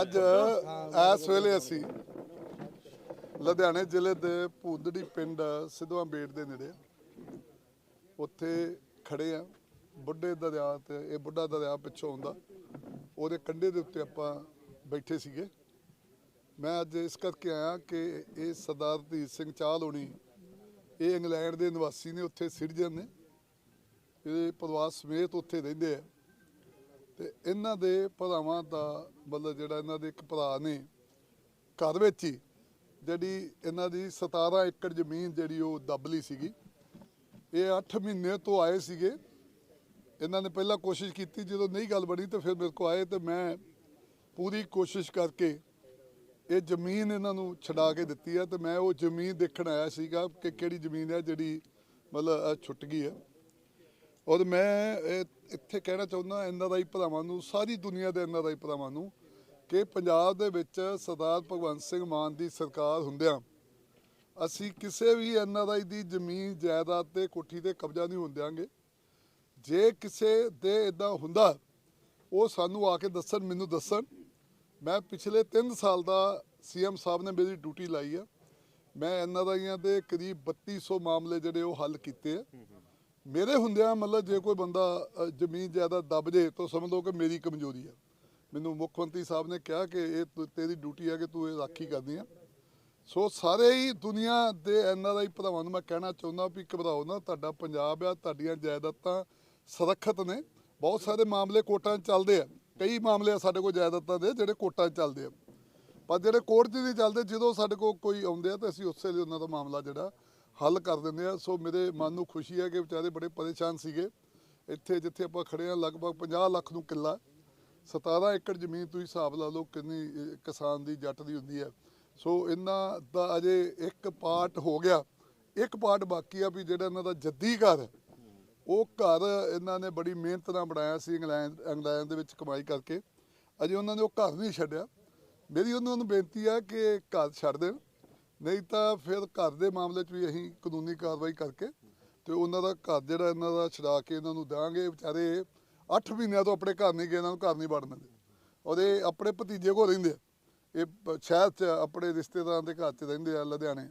ਅੱਜ ਇਸ ਵੇਲੇ ਅਸੀਂ ਲੁਧਿਆਣੇ ਜ਼ਿਲ੍ਹੇ ਦੇ ਭੂਦੜੀ ਪਿੰਡ ਸਿੱਧਵਾਂ ਬੇਟ ਦੇ ਨੇੜੇ ਉੱਥੇ ਖੜੇ ਆ ਬੁੱਢੇ ਦਰਿਆ ਤੇ ਇਹ ਬੁੱਢਾ ਦਰਿਆ ਪਿੱਛੋਂ ਆਉਂਦਾ। ਉਹਦੇ ਕੰਢੇ ਦੇ ਉੱਤੇ ਆਪਾਂ ਬੈਠੇ ਸੀਗੇ। ਮੈਂ ਅੱਜ ਇਸ ਕਰਕੇ ਆਇਆ ਕਿ ਇਹ ਸਰਦਾਰ ਧੀਰ ਸਿੰਘ ਚਾਹਲ ਹੋਣੀ, ਇਹ ਇੰਗਲੈਂਡ ਦੇ ਨਿਵਾਸੀ ਨੇ, ਉੱਥੇ ਸਿਟੀਜ਼ਨ ਨੇ। ਇਹ ਪਰਿਵਾਰ ਸਮੇਤ ਉੱਥੇ ਰਹਿੰਦੇ ਆ। ਤੇ ਇਹਨਾਂ ਦੇ ਭਰਾਵਾਂ ਦਾ ਮਤਲਬ ਜਿਹੜਾ ਇਹਨਾਂ ਦੇ ਇੱਕ ਭਰਾ ਨੇ ਘਰ ਵਿੱਚ ਹੀ, ਜਿਹੜੀ ਇਹਨਾਂ ਦੀ 17 ਏਕੜ ਜ਼ਮੀਨ ਜਿਹੜੀ ਉਹ ਦੱਬ ਲਈ ਸੀਗੀ, ਇਹ 8 ਮਹੀਨੇ ਤੋਂ ਆਏ ਸੀਗੇ। ਇਹਨਾਂ ਨੇ ਪਹਿਲਾਂ ਕੋਸ਼ਿਸ਼ ਕੀਤੀ, ਜਦੋਂ ਨਹੀਂ ਗੱਲ ਬਣੀ ਤੇ ਫਿਰ ਮੇਰੇ ਕੋ ਆਏ ਤੇ ਮੈਂ ਪੂਰੀ ਕੋਸ਼ਿਸ਼ ਕਰਕੇ ਇਹ ਜ਼ਮੀਨ ਇਹਨਾਂ ਨੂੰ ਛਡਾ ਕੇ ਦਿੱਤੀ ਹੈ ਤੇ ਮੈਂ ਉਹ ਜ਼ਮੀਨ ਦੇਖਣ ਆਇਆ ਸੀਗਾ ਕਿ ਕਿਹੜੀ ਜ਼ਮੀਨ ਹੈ ਜਿਹੜੀ ਮਤਲਬ ਛੁੱਟ ਗਈ ਹੈ। ਔਰ ਮੈਂ ਇੱਥੇ ਕਹਿਣਾ ਚਾਹੁੰਦਾ ਇਹਨਾਂ ਦਾ ਹੀ ਭਰਾਵਾਂ ਨੂੰ, ਸਾਰੀ ਦੁਨੀਆ ਦੇ ਇਹਨਾਂ ਦਾ ਹੀ ਭਰਾਵਾਂ ਨੂੰ, ਕਿ ਪੰਜਾਬ ਦੇ ਵਿੱਚ ਸਰਦਾਰ ਭਗਵੰਤ ਸਿੰਘ ਮਾਨ ਦੀ ਸਰਕਾਰ ਹੁੰਦਿਆਂ ਅਸੀਂ ਕਿਸੇ ਵੀ ਐਨਆਰਆਈ ਦੀ ਜ਼ਮੀਨ, ਜਾਇਦਾਦ ਤੇ ਕੋਠੀ ਤੇ ਕਬਜ਼ਾ ਨਹੀਂ ਹੁੰਦਿਆਂਗੇ ਜੇ ਕਿਸੇ ਦੇ ਇਦਾਂ ਹੁੰਦਾ, ਉਹ ਸਾਨੂੰ ਆ ਕੇ ਦੱਸਣ, ਮੈਨੂੰ ਦੱਸਣ। ਮੈਂ ਪਿਛਲੇ 3 ਸਾਲ ਦਾ ਸੀਐਮ ਸਾਹਿਬ ਨੇ ਮੇਰੀ ਡਿਊਟੀ ਲਾਈ ਆ। ਮੈਂ ਐਨਆਰਆਈਆਂ ਦੇ ਕਰੀਬ 3200 ਮਾਮਲੇ ਜਿਹੜੇ ਉਹ ਹੱਲ ਕੀਤੇ ਆ। ਮੇਰੇ ਹੁੰਦਿਆਂ ਮਤਲਬ ਜੇ ਕੋਈ ਬੰਦਾ ਜ਼ਮੀਨ ਜਾਇਦਾਦ ਦੱਬ ਜੇ ਤਾਂ ਸਮਝ ਲਓ ਕਿ ਮੇਰੀ ਕਮਜ਼ੋਰੀ ਆ। ਮੈਨੂੰ ਮੁੱਖ ਮੰਤਰੀ ਸਾਹਿਬ ਨੇ ਕਿਹਾ ਕਿ ਇਹ ਤੂੰ- ਤੇਰੀ ਡਿਊਟੀ ਆ ਕਿ ਤੂੰ ਇਹ ਰਾਖੀ ਕਰਨੀ ਆ। ਸੋ ਸਾਰੇ ਹੀ ਦੁਨੀਆ ਦੇ ਐਨਆਰਆਈ ਭਰਾਵਾਂ ਨੂੰ ਮੈਂ ਕਹਿਣਾ ਚਾਹੁੰਦਾ ਵੀ ਘਬਰਾਓ ਨਾ, ਤੁਹਾਡਾ ਪੰਜਾਬ ਆ, ਤੁਹਾਡੀਆਂ ਜਾਇਦਾਦਾਂ ਸੁਰੱਖਿਅਤ ਨੇ। ਬਹੁਤ ਸਾਰੇ ਮਾਮਲੇ ਕੋਰਟਾਂ 'ਚ ਚੱਲਦੇ ਆ। ਕਈ ਮਾਮਲੇ ਸਾਡੇ ਕੋਲ ਜਾਇਦਾਦਾਂ ਦੇ ਜਿਹੜੇ ਕੋਰਟਾਂ 'ਚ ਚੱਲਦੇ ਆ। ਪਰ ਜਿਹੜੇ ਕੋਰਟ 'ਚ ਨਹੀਂ ਚੱਲਦੇ, ਜਦੋਂ ਸਾਡੇ ਕੋਲ ਕੋਈ ਆਉਂਦੇ ਆ ਤਾਂ ਅਸੀਂ ਉਸੇ ਲਈ ਉਹਨਾਂ ਦਾ ਮਾਮਲਾ ਜਿਹੜਾ ਹੱਲ ਕਰ ਦਿੰਦੇ ਆ। ਸੋ ਮੇਰੇ ਮਨ ਨੂੰ ਖੁਸ਼ੀ ਹੈ ਕਿ ਵਿਚਾਰੇ ਬੜੇ ਪਰੇਸ਼ਾਨ ਸੀਗੇ। ਇੱਥੇ ਜਿੱਥੇ ਆਪਾਂ ਖੜੇ ਆ ਲਗਭਗ 50 ਲੱਖ ਨੂੰ ਕਿੱਲਾ। 17 ਏਕੜ ਜ਼ਮੀਨ ਤੁਸੀਂ ਹਿਸਾਬ ਲਾ ਲਓ ਕਿੰਨੀ ਕਿਸਾਨ ਦੀ ਜੱਟ ਦੀ ਹੁੰਦੀ ਹੈ। ਸੋ ਇਹਨਾਂ ਦਾ ਅਜੇ ਇੱਕ ਪਾਰਟ ਹੋ ਗਿਆ। ਇੱਕ ਪਾਰਟ ਬਾਕੀ ਆ ਵੀ ਜਿਹੜਾ ਇਹਨਾਂ ਦਾ ਜੱਦੀ ਘਰ ਹੈ ਉਹ ਘਰ ਇਹਨਾਂ ਨੇ ਬੜੀ ਮਿਹਨਤ ਨਾਲ ਬਣਾਇਆ ਸੀ ਇੰਗਲੈਂਡ ਇੰਗਲੈਂਡ ਦੇ ਵਿੱਚ ਕਮਾਈ ਕਰਕੇ। ਅਜੇ ਉਹਨਾਂ ਨੇ ਉਹ ਘਰ ਨਹੀਂ ਛੱਡਿਆ। ਮੇਰੀ ਉਹਨਾਂ ਨੂੰ ਬੇਨਤੀ ਆ ਕਿ ਘਰ ਛੱਡ ਦੇਣ। ਨਹੀਂ ਤਾਂ ਫਿਰ ਘਰ ਦੇ ਮਾਮਲੇ 'ਚ ਵੀ ਅਸੀਂ ਕਾਨੂੰਨੀ ਕਾਰਵਾਈ ਕਰਕੇ ਤੇ ਉਹਨਾਂ ਦਾ ਘਰ ਜਿਹੜਾ ਇਹਨਾਂ ਦਾ ਛਡਾ ਕੇ ਇਹਨਾਂ ਨੂੰ ਦਾਂਗੇ ਵਿਚਾਰੇ 8 ਮਹੀਨਿਆਂ ਤੋਂ ਆਪਣੇ ਘਰ ਨਹੀਂ ਗਏ, ਇਹਨਾਂ ਨੂੰ ਘਰ ਨਹੀਂ ਵੜਨ ਦਿੰਦੇ। ਔਰ ਇਹ ਆਪਣੇ ਭਤੀਜੇ ਕੋਲ ਰਹਿੰਦੇ ਆ। ਇਹ ਸ਼ਹਿਰ 'ਚ ਆਪਣੇ ਰਿਸ਼ਤੇਦਾਰਾਂ ਦੇ ਘਰ 'ਚ ਰਹਿੰਦੇ ਆ, ਲੁਧਿਆਣੇ।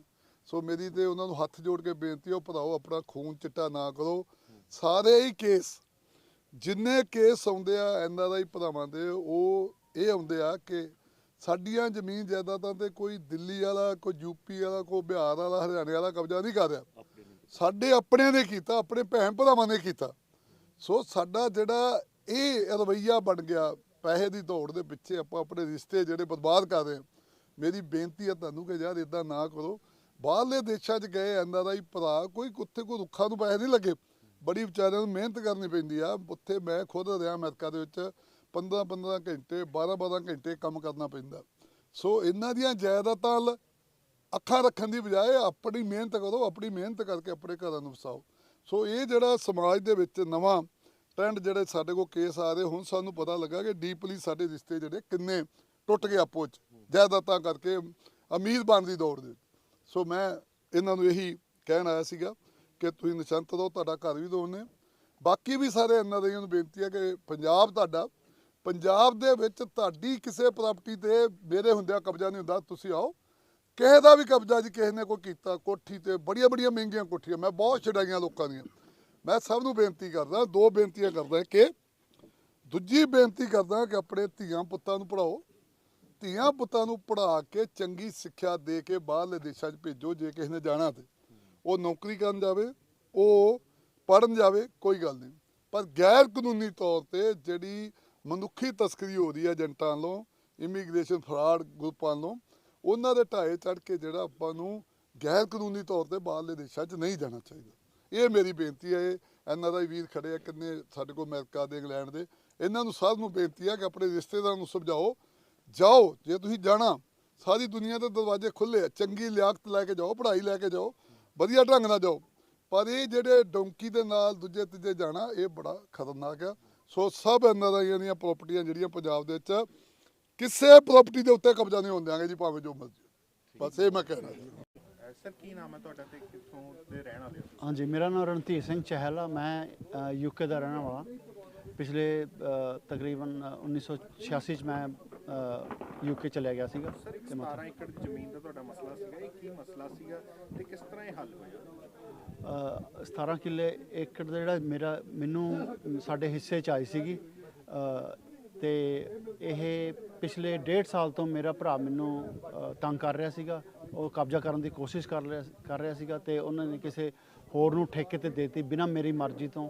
ਸੋ ਮੇਰੀ ਤੇ ਉਹਨਾਂ ਨੂੰ ਹੱਥ ਜੋੜ ਕੇ ਬੇਨਤੀ ਉਹ ਭਰਾਓ ਆਪਣਾ ਖੂਨ ਚਿੱਟਾ ਨਾ ਕਰੋ। ਸਾਰੇ ਹੀ ਕੇਸ, ਜਿੰਨੇ ਕੇਸ ਆਉਂਦੇ ਆ ਐਨਆਰਆਈ ਭਰਾਵਾਂ ਦੇ, ਉਹ ਇਹ ਆਉਂਦੇ ਆ ਕਿ ਸਾਡੀਆਂ ਜ਼ਮੀਨ ਜਾਇਦਾਦਾਂ ਤੇ ਕੋਈ ਦਿੱਲੀ ਵਾਲਾ ਕੋਈ ਯੂਪੀ ਵਾਲਾ ਕੋਈ ਬਿਹਾਰ ਵਾਲਾ ਹਰਿਆਣੇ ਵਾਲਾ ਕਬਜ਼ਾ ਨਹੀਂ ਕਰ ਰਿਹਾ। ਸਾਡੇ ਆਪਣਿਆਂ ਨੇ ਕੀਤਾ ਆਪਣੇ ਭੈਣ ਭਰਾਵਾਂ ਨੇ ਕੀਤਾ। ਸੋ ਸਾਡਾ ਜਿਹੜਾ ਇਹ ਰਵਈਆ ਬਣ ਗਿਆ ਪੈਸੇ ਦੀ ਦੌੜ ਦੇ ਪਿੱਛੇ ਆਪਾਂ ਆਪਣੇ ਰਿਸ਼ਤੇ ਜਿਹੜੇ ਬਰਬਾਦ ਕਰ ਰਹੇ ਹਾਂ ਮੇਰੀ ਬੇਨਤੀ ਹੈ ਤੁਹਾਨੂੰ ਕਿ ਯਾਰ ਇਦਾਂ ਨਾ ਕਰੋ। ਬਾਹਰਲੇ ਦੇਸ਼ਾਂ 'ਚ ਗਏ ਐਨਆਰਆਈ ਭਰਾ ਕੋਈ ਉੱਥੇ ਕੋਈ ਰੁੱਖਾਂ ਨੂੰ ਪੈਸੇ ਨਹੀਂ ਲੱਗੇ। ਬੜੀ ਵਿਚਾਰਿਆਂ ਨੂੰ ਮਿਹਨਤ ਕਰਨੀ ਪੈਂਦੀ ਆ। ਉੱਥੇ ਮੈਂ ਖੁਦ ਰਿਹਾ ਅਮਰੀਕਾ ਦੇ ਵਿੱਚ। 15 15 ਘੰਟੇ 12 12 ਘੰਟੇ ਕੰਮ ਕਰਨਾ ਪੈਂਦਾ। ਸੋ ਇਹਨਾਂ ਦੀਆਂ ਜਾਇਦਾਦਾਂ ਵੱਲ ਅੱਖਾਂ ਰੱਖਣ ਦੀ ਬਜਾਏ ਆਪਣੀ ਮਿਹਨਤ ਕਰੋ, ਆਪਣੀ ਮਿਹਨਤ ਕਰਕੇ ਆਪਣੇ ਘਰਾਂ ਨੂੰ ਵਸਾਓ। ਸੋ ਇਹ ਜਿਹੜਾ ਸਮਾਜ ਦੇ ਵਿੱਚ ਨਵਾਂ ਟ੍ਰੈਂਡ ਜਿਹੜੇ ਸਾਡੇ ਕੋਲ ਕੇਸ ਆ ਰਹੇ, ਹੁਣ ਸਾਨੂੰ ਪਤਾ ਲੱਗਾ ਕਿ ਡੀਪਲੀ ਸਾਡੇ ਰਿਸ਼ਤੇ ਜਿਹੜੇ ਕਿੰਨੇ ਟੁੱਟ ਗਏ ਆਪੋ ਚ, ਜਾਇਦਾਦਾਂ ਕਰਕੇ ਅਮੀਰ ਬਣ ਦੀ ਦੌੜ ਦੇ। ਸੋ ਮੈਂ ਇਹਨਾਂ ਨੂੰ ਇਹੀ ਕਹਿਣ ਆਇਆ ਸੀਗਾ ਕਿ ਤੁਸੀਂ ਨਿਸ਼ਚੰਤ ਰਹੋ, ਤੁਹਾਡਾ ਘਰ ਵੀ ਦੋਨੇ ਬਾਕੀ ਵੀ ਸਾਰੇ ਇਹਨਾਂ ਦੇ ਨੂੰ ਬੇਨਤੀ ਹੈ ਕਿ ਪੰਜਾਬ ਤੁਹਾਡਾ ਪੰਜਾਬ ਦੇ ਵਿੱਚ ਤੁਹਾਡੀ ਕਿਸੇ ਪ੍ਰਾਪਰਟੀ ਤੇ ਮੇਰੇ ਹੁੰਦਿਆਂ ਕਬਜ਼ਾ ਨਹੀਂ ਹੁੰਦਾ, ਤੁਸੀਂ ਆਓ। ਕਿਸੇ ਦਾ ਵੀ ਕਬਜ਼ਾ ਜੀ ਕਿਸੇ ਨੇ ਕੋਈ ਕੀਤਾ, ਕੋਠੀ ਤੇ ਬੜੀਆਂ ਬੜੀਆਂ ਮਹਿੰਗੀਆਂ ਕੋਠੀਆਂ, ਮੈਂ ਬਹੁਤ ਛਡਾਈਆਂ ਲੋਕਾਂ ਦੀਆਂ। ਮੈਂ ਸਭ ਨੂੰ ਬੇਨਤੀ ਕਰਦਾ, ਦੋ ਬੇਨਤੀਆਂ ਕਰਦਾ ਕਿ ਦੂਜੀ ਬੇਨਤੀ ਕਰਦਾ ਕਿ ਆਪਣੇ ਧੀਆਂ ਪੁੱਤਾਂ ਨੂੰ ਪੜਾਓ ਧੀਆਂ ਪੁੱਤਾਂ ਨੂੰ ਪੜਾ ਕੇ ਚੰਗੀ ਸਿੱਖਿਆ ਦੇ ਕੇ ਬਾਹਰਲੇ ਦੇਸ਼ਾਂ 'ਚ ਭੇਜੋ, ਜੇ ਕਿਸੇ ਨੇ ਜਾਣਾ ਤੇ। ਉਹ ਨੌਕਰੀ ਕਰਨ ਜਾਵੇ, ਉਹ ਪੜਨ ਜਾਵੇ, ਕੋਈ ਗੱਲ ਨਹੀਂ। ਪਰ ਗੈਰ ਕਾਨੂੰਨੀ ਤੌਰ ਤੇ ਜਿਹੜੀ ਮਨੁੱਖੀ ਤਸਕਰੀ ਹੋ ਰਹੀ ਹੈ ਏਜੰਟਾਂ ਵੱਲੋਂ ਇਮੀਗ੍ਰੇਸ਼ਨ ਫਰਾਡ ਗਰੁੱਪਾਂ ਵੱਲੋਂ ਉਹਨਾਂ ਦੇ ਢਾਏ ਚੜ ਕੇ ਜਿਹੜਾ ਆਪਾਂ ਨੂੰ ਗੈਰ ਕਾਨੂੰਨੀ ਤੌਰ ਤੇ ਬਾਹਰਲੇ ਦੇਸ਼ਾਂ 'ਚ ਨਹੀਂ ਜਾਣਾ ਚਾਹੀਦਾ। ਇਹ ਮੇਰੀ ਬੇਨਤੀ ਹੈ ਐਨ ਆਰ ਆਈ ਵੀਰ ਖੜੇ ਆ ਕਿੰਨੇ ਸਾਡੇ ਕੋਲ ਅਮਰੀਕਾ ਦੇ, ਇੰਗਲੈਂਡ ਦੇ। ਇਹਨਾਂ ਨੂੰ ਸਭ ਨੂੰ ਬੇਨਤੀ ਹੈ ਕਿ ਆਪਣੇ ਰਿਸ਼ਤੇਦਾਰਾਂ ਨੂੰ ਸਮਝਾਓ। ਜਾਓ, ਜੇ ਤੁਸੀਂ ਜਾਣਾ, ਸਾਰੀ ਦੁਨੀਆ ਦੇ ਦਰਵਾਜ਼ੇ ਖੁੱਲੇ ਆ, ਚੰਗੀ ਲਿਆਕਤ ਲੈ ਕੇ ਜਾਓ, ਪੜ੍ਹਾਈ ਲੈ ਕੇ ਜਾਓ, ਵਧੀਆ ਢੰਗ ਨਾਲ ਜਾਓ। ਪਰ ਇਹ ਜਿਹੜੇ ਡੌਂਕੀ ਦੇ ਨਾਲ ਦੂਜੇ ਤੀਜੇ ਜਾਣਾ, ਇਹ ਬੜਾ ਖਤਰਨਾਕ ਆ। ਸੋ ਸਭ ਇਹਨਾਂ ਦਾ ਦੀਆਂ ਪ੍ਰਾਪਰਟੀਆਂ ਜਿਹੜੀਆਂ ਪੰਜਾਬ ਦੇ ਵਿੱਚ ਕਿਸੇ ਪ੍ਰਾਪਰਟੀ ਦੇ ਉੱਤੇ ਕਬਜ਼ਾ ਨਹੀਂ ਹੋਣ ਦਿਆਂਗੇ ਜੀ ਭਾਵੇਂ ਜੋ ਮਰਜ਼ੀ ਬਸ ਇਹ ਮੈਂ ਕਹਿਣਾ ਜੀ। ਸਰ ਕੀ ਨਾਮ ਹੈ ਤੁਹਾਡਾ ਤੇ ਕਿੱਥੋਂ ਦੇ ਰਹਿਣ ਵਾਲੇ ਹੋ ਹਾਂਜੀ ਮੇਰਾ ਨਾਮ ਰਣਧੀਰ ਸਿੰਘ ਚਹਿਲ ਆ। ਮੈਂ ਯੂਕੇ ਦਾ ਰਹਿਣ ਵਾਲਾ। ਪਿਛਲੇ ਤਕਰੀਬਨ 1986 ਚ ਮੈਂ ਯੂਕੇ ਚਲਿਆ ਗਿਆ ਸੀਗਾ ਸਰ ਇੱਕ ਤੇ ਮੈਂ 17 ਏਕੜ ਦੀ ਜ਼ਮੀਨ ਦਾ ਤੁਹਾਡਾ ਮਸਲਾ ਸੀਗਾ ਇਹ ਕੀ ਮਸਲਾ ਸੀਗਾ ਤੇ ਕਿਸ ਤਰ੍ਹਾਂ ਇਹ ਹੱਲ ਹੋਇਆ? ਅ, 17 ਕਿੱਲੇ ਏਕੜ ਦਾ ਜਿਹੜਾ ਮੇਰਾ ਮੈਨੂੰ ਸਾਡੇ ਹਿੱਸੇ ਚ ਆਈ ਸੀਗੀ। ਅ, ਤੇ ਇਹ ਪਿਛਲੇ ਡੇਢ ਸਾਲ ਤੋਂ ਮੇਰਾ ਭਰਾ ਮੈਨੂੰ ਤੰਗ ਕਰ ਰਿਹਾ ਸੀਗਾ। ਉਹ ਕਬਜ਼ਾ ਕਰਨ ਦੀ ਕੋਸ਼ਿਸ਼ ਕਰ ਰਿਹਾ ਕਰ ਰਿਹਾ ਸੀਗਾ ਤੇ ਉਹਨਾਂ ਨੇ ਕਿਸੇ ਹੋਰ ਨੂੰ ਠੇਕੇ ਤੇ ਦੇਤੀ ਬਿਨਾਂ ਮੇਰੀ ਮਰਜ਼ੀ ਤੋਂ।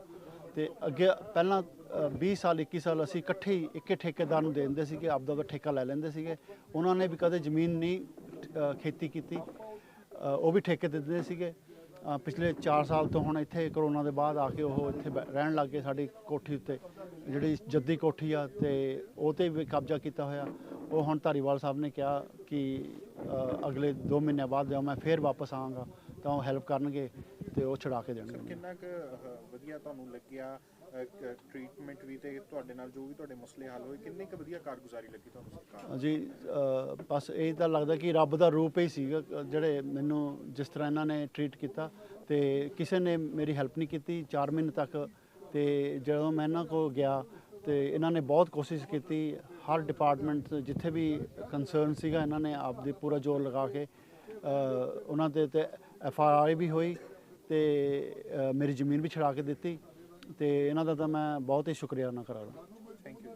ਤੇ ਅੱਗੇ ਪਹਿਲਾਂ ਅ, 20 ਸਾਲ 21 ਸਾਲ ਅਸੀਂ ਇਕੱਠੇ ਹੀ ਇੱਕੇ ਠੇਕੇਦਾਰ ਨੂੰ ਦੇ ਦਿੰਦੇ ਸੀਗੇ ਆਪਦਾ ਦਾ ਠੇਕਾ ਲੈ ਲੈਂਦੇ ਸੀਗੇ। ਉਹਨਾਂ ਨੇ ਵੀ ਕਦੇ ਜ਼ਮੀਨ ਨਹੀਂ ਖੇਤੀ ਕੀਤੀ। ਉਹ ਵੀ ਠੇਕੇ ਦੇ ਦਿੰਦੇ ਸੀਗੇ। ਪਿਛਲੇ 4 ਸਾਲ ਤੋਂ ਹੁਣ ਇੱਥੇ ਕਰੋਨਾ ਦੇ ਬਾਅਦ ਆ ਕੇ ਉਹ ਇੱਥੇ ਬੈ- ਰਹਿਣ ਲੱਗ ਗਏ ਸਾਡੀ ਕੋਠੀ ਉੱਤੇ। ਜਿਹੜੀ ਜੱਦੀ ਕੋਠੀ ਆ ਤੇ ਉਹ ਤੇ ਵੀ ਕਬਜ਼ਾ ਕੀਤਾ ਹੋਇਆ। ਉਹ ਹੁਣ ਧਾਰੀਵਾਲ ਸਾਹਿਬ ਨੇ ਕਿਹਾ ਕਿ ਅਗਲੇ 2 ਮਹੀਨਿਆਂ ਬਾਅਦ ਜਦੋਂ ਮੈਂ ਫੇਰ ਵਾਪਸ ਆਵਾਂਗਾ ਤਾਂ ਉਹ ਹੈਲਪ ਕਰਨਗੇ। ਤੇ ਉਹ ਛੁਡਾ ਕੇ ਦੇਣਗੇ। ਕਿੰਨਾ ਕੁ ਵਧੀਆ ਤੁਹਾਨੂੰ ਲੱਗਿਆ ਟ੍ਰੀਟਮੈਂਟ ਵੀ ਤੇ ਤੁਹਾਡੇ ਨਾਲ ਜੋ ਵੀ ਤੁਹਾਡੇ ਮਸਲੇ ਹੱਲ ਹੋਏ ਕਿੰਨੀ ਕੁ ਵਧੀਆ ਕਾਰਗੁਜ਼ਾਰੀ ਲੱਗੀ ਤੁਹਾਨੂੰ ਸਰਕਾਰ ਜੀ ਬਸ ਇਹ ਤਾਂ ਲੱਗਦਾ ਕਿ ਰੱਬ ਦਾ ਰੂਪ ਹੀ ਸੀਗਾ ਜਿਹੜੇ ਮੈਨੂੰ ਜਿਸ ਤਰ੍ਹਾਂ ਇਹਨਾਂ ਨੇ ਟਰੀਟ ਕੀਤਾ ਤੇ ਕਿਸੇ ਨੇ ਮੇਰੀ ਹੈਲਪ ਨਹੀਂ ਕੀਤੀ 4 ਮਹੀਨੇ ਤੱਕ ਤੇ ਜਦੋਂ ਮੈਂ ਇਹਨਾਂ ਕੋਲ ਗਿਆ ਤੇ ਇਹਨਾਂ ਨੇ ਬਹੁਤ ਕੋਸ਼ਿਸ਼ ਕੀਤੀ ਹਰ ਡਿਪਾਰਟਮੈਂਟ ਜਿੱਥੇ ਵੀ ਕੰਸਰਨ ਸੀਗਾ ਇਹਨਾਂ ਨੇ ਆਪਦੇ ਪੂਰਾ ਜ਼ੋਰ ਲਗਾ ਕੇ ਉਹਨਾਂ ਦੇ ਤੇ ਐਫ ਆਰ ਆਈ ਵੀ ਹੋਈ ਤੇ ਮੇਰੀ ਜ਼ਮੀਨ ਵੀ ਛੁਡਾ ਕੇ ਦਿੱਤੀ ਤੇ ਇਹਨਾਂ ਦਾ ਤਾਂ ਮੈਂ ਬਹੁਤ ਹੀ ਸ਼ੁਕਰੀਆ ਨਾ ਕਰਾਂ ਥੈਂਕ ਯੂ